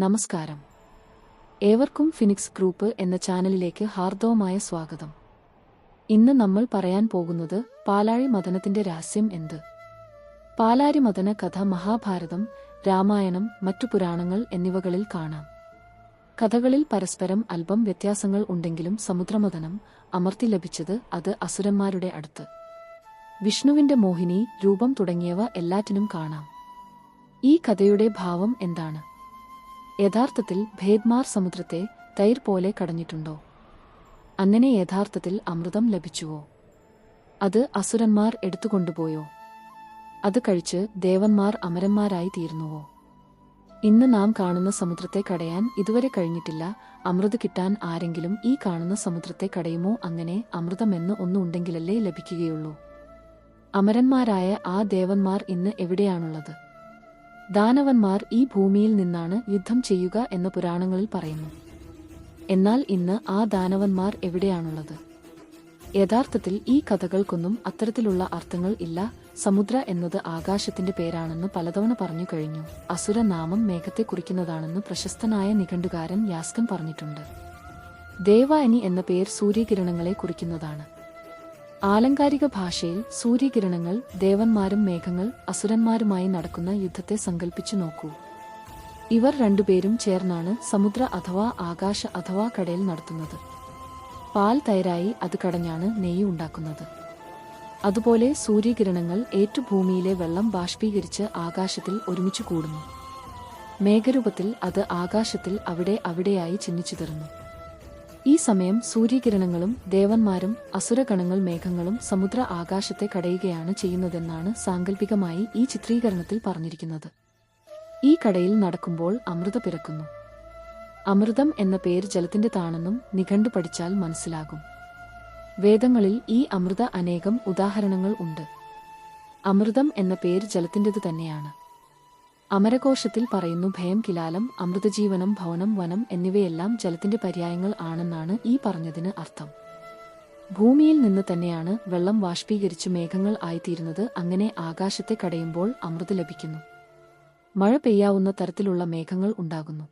നമസ്കാരം. ഏവർക്കും phoenix group എന്ന ചാനലിലേക്ക് ഹാർദവമായ സ്വാഗതം. ഇന്ന് നമ്മൾ പറയാൻ പോകുന്നത് പാലാഴി മദനത്തിന്റെ രഹസ്യം എന്ത്? പാലാരി മദന കഥ മഹാഭാരതം രാമായണം മറ്റു പുരാണങ്ങൾ എന്നിവകളിൽ കാണാം. കഥകളിൽ പരസ്പരം അല്പം വ്യത്യാസങ്ങൾ ഉണ്ടെങ്കിലും സമുദ്രമദനം അമർത്തി ലഭിച്ചത് അത് അസുരന്മാരുടെ അടുത്ത്. വിഷ്ണുവിന്റെ മോഹിനി രൂപം തുടങ്ങിയവ എല്ലാറ്റിനും കാണാം. ഈ കഥയുടെ ഭാവം എന്താണ്? യഥാർത്ഥത്തിൽ ഭേദ്മാർ സമുദ്രത്തെ തൈർ പോലെ കടഞ്ഞിട്ടുണ്ടോ? അങ്ങനെ യഥാർത്ഥത്തിൽ അമൃതം ലഭിച്ചുവോ? അത് അസുരന്മാർ എടുത്തുകൊണ്ടുപോയോ? അത് കഴിച്ച് ദേവന്മാർ അമരന്മാരായി തീർന്നുവോ? ഇന്ന് നാം കാണുന്ന സമുദ്രത്തെ കടയാൻ ഇതുവരെ കഴിഞ്ഞിട്ടില്ല. അമൃത് കിട്ടാൻ ആരെങ്കിലും ഈ കാണുന്ന സമുദ്രത്തെ കടയുമോ? അങ്ങനെ അമൃതമെന്ന് ഒന്നുണ്ടെങ്കിലല്ലേ ലഭിക്കുകയുള്ളൂ. അമരന്മാരായ ആ ദേവന്മാർ ഇന്ന് എവിടെയാണുള്ളത്? ദാനവന്മാർ ഈ ഭൂമിയിൽ നിന്നാണ് യുദ്ധം ചെയ്യുക എന്ന് പുരാണങ്ങളിൽ പറയുന്നു. എന്നാൽ ഇന്ന് ആ ദാനവന്മാർ എവിടെയാണുള്ളത്? യഥാർത്ഥത്തിൽ ഈ കഥകൾക്കൊന്നും അത്തരത്തിലുള്ള അർത്ഥങ്ങൾ ഇല്ല. സമുദ്ര എന്നത് ആകാശത്തിന്റെ പേരാണെന്ന് പലതവണ പറഞ്ഞു കഴിഞ്ഞു. അസുരനാമം മേഘത്തെ കുറിക്കുന്നതാണെന്ന് പ്രശസ്തനായ നിഘണ്ടുകാരൻ യാസ്കൻ പറഞ്ഞിട്ടുണ്ട്. ദേവാനി എന്ന പേർ സൂര്യകിരണങ്ങളെ കുറിക്കുന്നതാണ്. ആലങ്കാരിക ഭാഷയിൽ സൂര്യകിരണങ്ങൾ ദേവന്മാരും മേഘങ്ങൾ അസുരന്മാരുമായി നടക്കുന്ന യുദ്ധത്തെ സങ്കല്പിച്ചു നോക്കൂ. ഇവർ രണ്ടുപേരും ചേർന്നാണ് സമുദ്ര അഥവാ ആകാശ അഥവാ കടയിൽ നടത്തുന്നത്. പാൽ തൈരായി അത് കടഞ്ഞാണ് നെയ്യ് ഉണ്ടാക്കുന്നത്. അതുപോലെ സൂര്യകിരണങ്ങൾ ഏറ്റുഭൂമിയിലെ വെള്ളം ബാഷ്പീകരിച്ച് ആകാശത്തിൽ ഒരുമിച്ചു കൂടുന്നു. മേഘരൂപത്തിൽ അത് ആകാശത്തിൽ അവിടെ അവിടെയായി ചിഹ്നിച്ചുതരുന്നു ഈ സമയം സൂര്യകിരണങ്ങളും ദേവന്മാരും അസുരഗണങ്ങൾ മേഘങ്ങളും സമുദ്ര ആകാശത്തെ കടയുകയാണ് ചെയ്യുന്നതെന്നാണ് സാങ്കല്പികമായി ഈ ചിത്രീകരണത്തിൽ പറഞ്ഞിരിക്കുന്നത്. ഈ കടയിൽ നടക്കുമ്പോൾ അമൃത പിറക്കുന്നു. അമൃതം എന്ന പേര് ജലത്തിന്റെ താണെന്നും നിഘണ്ടു പഠിച്ചാൽ മനസ്സിലാകും. വേദങ്ങളിൽ ഈ അമൃത അനേകം ഉദാഹരണങ്ങൾ ഉണ്ട്. അമൃതം എന്ന പേര് ജലത്തിന്റെത് തന്നെയാണ്. അമരകോശത്തിൽ പറയുന്നു ഭയം കിലാലം അമൃതജീവനം ഭവനം വനം എന്നിവയെല്ലാം ജലത്തിന്റെ പര്യായങ്ങൾ ആണെന്നാണ് ഈ പറഞ്ഞതിന് അർത്ഥം. ഭൂമിയിൽ നിന്ന് തന്നെയാണ് വെള്ളം വാഷ്പീകരിച്ച് മേഘങ്ങൾ ആയിത്തീരുന്നത്. അങ്ങനെ ആകാശത്തെ കടയുമ്പോൾ അമൃത് ലഭിക്കുന്നു. മഴ പെയ്യാവുന്ന തരത്തിലുള്ള മേഘങ്ങൾ ഉണ്ടാകുന്നു.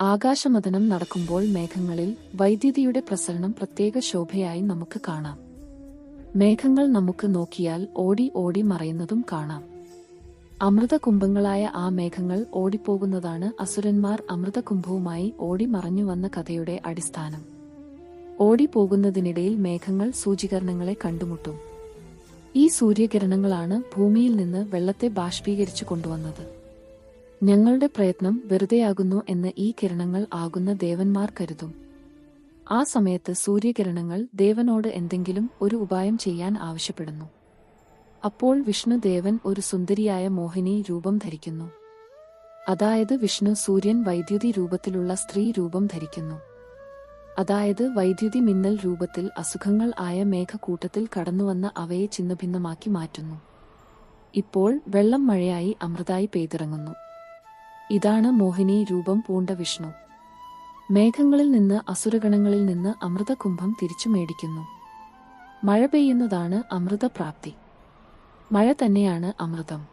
ആകാശമതനം നടക്കുമ്പോൾ മേഘങ്ങളിൽ വൈദ്യുതിയുടെ പ്രസരണം പ്രത്യേക ശോഭയായി നമുക്ക് കാണാം. മേഘങ്ങൾ നമുക്ക് നോക്കിയാൽ ഓടി ഓടി മറയുന്നതും കാണാം. അമൃതകുംഭങ്ങളായ ആ മേഘങ്ങൾ ഓടിപ്പോകുന്നതാണ് അസുരന്മാർ അമൃതകുംഭവുമായി ഓടി മറഞ്ഞു വന്ന കഥയുടെ അടിസ്ഥാനം. ഓടിപ്പോകുന്നതിനിടയിൽ മേഘങ്ങൾ സൂചീകരണങ്ങളെ കണ്ടുമുട്ടും. ഈ സൂര്യകിരണങ്ങളാണ് ഭൂമിയിൽ നിന്ന് വെള്ളത്തെ ബാഷ്പീകരിച്ചു കൊണ്ടുവന്നത്. ഞങ്ങളുടെ പ്രയത്നം വെറുതെയാകുന്നു എന്ന് ഈ കിരണങ്ങൾ ആകുന്ന ദേവന്മാർ കരുതും. ആ സമയത്ത് സൂര്യകിരണങ്ങൾ ദേവനോട് എന്തെങ്കിലും ഒരു ഉപായം ചെയ്യാൻ ആവശ്യപ്പെടുന്നു. അപ്പോൾ വിഷ്ണുദേവൻ ഒരു സുന്ദരിയായ മോഹിനി രൂപം ധരിക്കുന്നു. അതായത് വിഷ്ണു സൂര്യൻ വൈദ്യുതി രൂപത്തിലുള്ള സ്ത്രീ രൂപം ധരിക്കുന്നു. അതായത് വൈദ്യുതി മിന്നൽ രൂപത്തിൽ അസുഖങ്ങൾ ആയ മേഘക്കൂട്ടത്തിൽ കടന്നുവന്ന അവയെ ചിന്നഭിന്നമാക്കി മാറ്റുന്നു. ഇപ്പോൾ വെള്ളം മഴയായി അമൃതായി പെയ്തിറങ്ങുന്നു. ഇതാണ് മോഹിനി രൂപം പൂണ്ട വിഷ്ണു. മേഘങ്ങളിൽ നിന്ന് അസുരഗണങ്ങളിൽ നിന്ന് അമൃതകുംഭം തിരിച്ചു മേടിക്കുന്നു. മഴ പെയ്യുന്നതാണ് അമൃതപ്രാപ്തി. മഴ തന്നെയാണ് അമൃതം.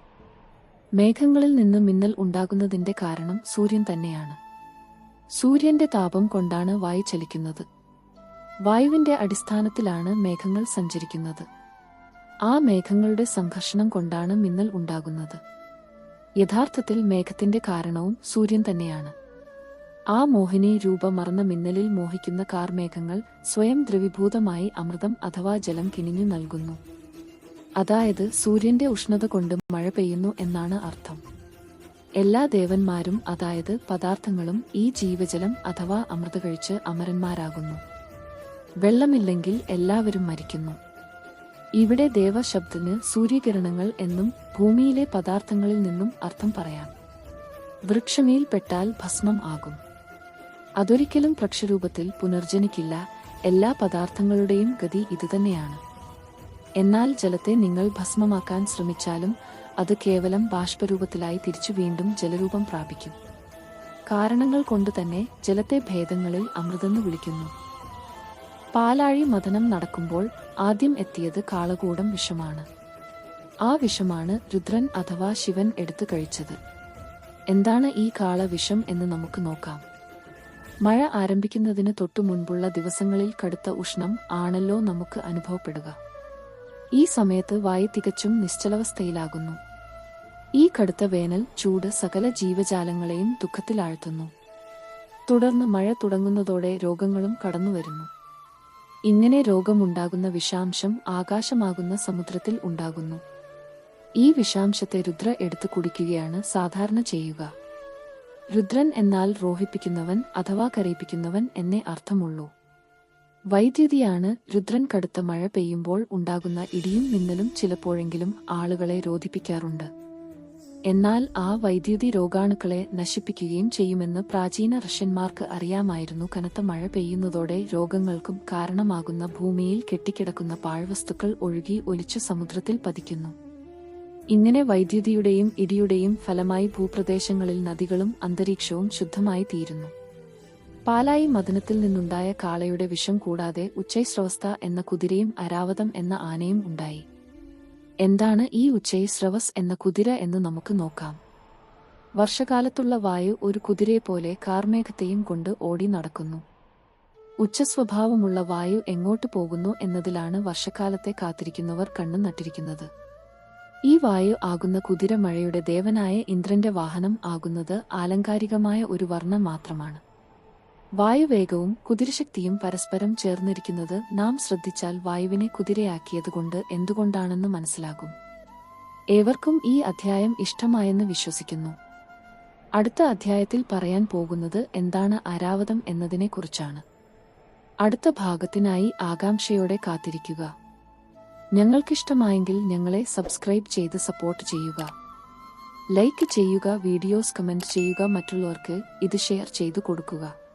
മേഘങ്ങളിൽ നിന്ന് മിന്നൽ ഉണ്ടാകുന്നതിന്റെ കാരണം സൂര്യൻ തന്നെയാണ്. സൂര്യന്റെ താപം കൊണ്ടാണ് വായു ചലിക്കുന്നത്. വായുവിന്റെ അടിസ്ഥാനത്തിലാണ് മേഘങ്ങൾ സഞ്ചരിക്കുന്നത്. ആ മേഘങ്ങളുടെ സംഘർഷണം കൊണ്ടാണ് മിന്നൽ ഉണ്ടാകുന്നത്. യഥാർത്ഥത്തിൽ മേഘത്തിന്റെ കാരണവും സൂര്യൻ തന്നെയാണ്. ആ മോഹിനി രൂപമറന്ന മിന്നലിൽ മോഹിക്കുന്ന കാർമേഘങ്ങൾ സ്വയം ദ്രവിഭൂതമായി അമൃതം അഥവാ ജലം കിനിഞ്ഞു നൽകുന്നു. അതായത് സൂര്യന്റെ ഉഷ്ണത കൊണ്ട് മഴ പെയ്യുന്നു എന്നാണ് അർത്ഥം. എല്ലാ ദേവന്മാരും അതായത് പദാർത്ഥങ്ങളും ഈ ജീവജലം അഥവാ അമൃത കഴിച്ച് അമരന്മാരാകുന്നു. വെള്ളമില്ലെങ്കിൽ എല്ലാവരും മരിക്കുന്നു. ഇവിടെ ദേവശബ്ദത്തിന് സൂര്യകിരണങ്ങൾ എന്നും ഭൂമിയിലെ പദാർത്ഥങ്ങളിൽ നിന്നും അർത്ഥം പറയാം. വൃക്ഷമേൽ പെട്ടാൽ ഭസ്മം ആകും. അതൊരിക്കലും പ്രക്ഷരൂപത്തിൽ പുനർജനിക്കില്ല. എല്ലാ പദാർത്ഥങ്ങളുടെയും ഗതി ഇതുതന്നെയാണ്. എന്നാൽ ജലത്തെ നിങ്ങൾ ഭസ്മമാക്കാൻ ശ്രമിച്ചാലും അത് കേവലം ബാഷ്പരൂപത്തിലായി തിരിച്ചു വീണ്ടും ജലരൂപം പ്രാപിക്കും. കാരണങ്ങൾ കൊണ്ട് തന്നെ ജലത്തെ ഭേദങ്ങളിൽ അമൃതെന്ന് വിളിക്കുന്നു. പാലാഴി മഥനം നടക്കുമ്പോൾ ആദ്യം എത്തിയത് കാളകൂടം വിഷമാണ്. ആ വിഷമാണ് രുദ്രൻ അഥവാ ശിവൻ എടുത്തു കഴിച്ചത്. എന്താണ് ഈ കാളവിഷം എന്ന് നമുക്ക് നോക്കാം. മഴ ആരംഭിക്കുന്നതിന് തൊട്ടു മുൻപുള്ള ദിവസങ്ങളിൽ കടുത്ത ഉഷ്ണം ആണല്ലോ നമുക്ക് അനുഭവപ്പെടുക. ഈ സമയത്ത് വായു തികച്ചും നിശ്ചലാവസ്ഥയിലാകുന്നു. ഈ കടുത്ത വേനൽ ചൂട് സകല ജീവജാലങ്ങളെയും ദുഃഖത്തിലാഴ്ത്തുന്നു തുടർന്ന് മഴ തുടങ്ങുന്നതോടെ രോഗങ്ങളും കടന്നുവരുന്നു ഇങ്ങനെ രോഗമുണ്ടാകുന്ന വിഷാംശം ആകാശമാകുന്ന സമുദ്രത്തിൽ ഉണ്ടാകുന്നു. ഈ വിഷാംശത്തെ രുദ്ര എടുത്തു കുടിക്കുകയാണ് സാധാരണ ചെയ്യുക. രുദ്രൻ എന്നാൽ റോഹിപ്പിക്കുന്നവൻ അഥവാ കരയിപ്പിക്കുന്നവൻ എന്നേ അർത്ഥമുള്ളൂ. വൈദ്യുതിയാണ് രുദ്രൻ കടുത്ത മഴ പെയ്യുമ്പോൾ ഉണ്ടാകുന്ന ഇടിയും മിന്നലും ചിലപ്പോഴെങ്കിലും ആളുകളെ രോധിപ്പിക്കാറുണ്ട്. എന്നാൽ ആ വൈദ്യുതി രോഗാണുക്കളെ നശിപ്പിക്കുകയും ചെയ്യുമെന്ന് പ്രാചീന റഷ്യന്മാർക്ക് അറിയാമായിരുന്നു. കനത്ത മഴ പെയ്യുന്നതോടെ രോഗങ്ങൾക്കും കാരണമാകുന്ന ഭൂമിയിൽ കെട്ടിക്കിടക്കുന്ന പാഴ്വസ്തുക്കൾ ഒഴുകി ഒലിച്ചു സമുദ്രത്തിൽ പതിക്കുന്നു. ഇങ്ങനെ വൈദ്യുതിയുടെയും ഇടിയുടെയും ഫലമായി ഭൂപ്രദേശങ്ങളിൽ നദികളും അന്തരീക്ഷവും ശുദ്ധമായി തീരുന്നു പാലായി മദനത്തിൽ നിന്നുണ്ടായ കാളയുടെ വിഷം കൂടാതെ ഉച്ചൈസ്രവസ്ഥ എന്ന കുതിരയും അരാവതം എന്ന ആനയും ഉണ്ടായി. എന്താണ് ഈ ഉച്ചൈസ്രവസ് എന്ന കുതിര എന്ന് നമുക്ക് നോക്കാം. വർഷകാലത്തുള്ള വായു ഒരു കുതിരയെപ്പോലെ കാർമേഘത്തെയും കൊണ്ട് ഓടി നടക്കുന്നു. ഉച്ചസ്വഭാവമുള്ള വായു എങ്ങോട്ട് പോകുന്നു എന്നതിലാണ് വർഷകാലത്തെ കാത്തിരിക്കുന്നവർ കണ്ണു നട്ടിരിക്കുന്നത്. ഈ വായു ആകുന്ന കുതിര മഴയുടെ ദേവനായ ഇന്ദ്രന്റെ വാഹനം ആകുന്നത് ആലങ്കാരികമായ ഒരു വർണം മാത്രമാണ്. വായുവേഗവും കുതിരശക്തിയും പരസ്പരം ചേർന്നിരിക്കുന്നത് നാം ശ്രദ്ധിച്ചാൽ വായുവിനെ കുതിരയാക്കിയതുകൊണ്ട് എന്തുകൊണ്ടാണെന്ന് മനസ്സിലാകും. ഏവർക്കും ഈ അധ്യായം ഇഷ്ടമായെന്ന് വിശ്വസിക്കുന്നു. അടുത്ത അധ്യായത്തിൽ പറയാൻ പോകുന്നത് എന്താണ് അരാവതം എന്നതിനെക്കുറിച്ചാണ്. അടുത്ത ഭാഗത്തിനായി ആകാംക്ഷയോടെ കാത്തിരിക്കുക. ഞങ്ങൾക്കിഷ്ടമായെങ്കിൽ ഞങ്ങളെ സബ്സ്ക്രൈബ് ചെയ്ത് സപ്പോർട്ട് ചെയ്യുക. ലൈക്ക് ചെയ്യുക വീഡിയോസ് കമന്റ് ചെയ്യുക മറ്റുള്ളവർക്ക് ഇത് ഷെയർ ചെയ്തു കൊടുക്കുക.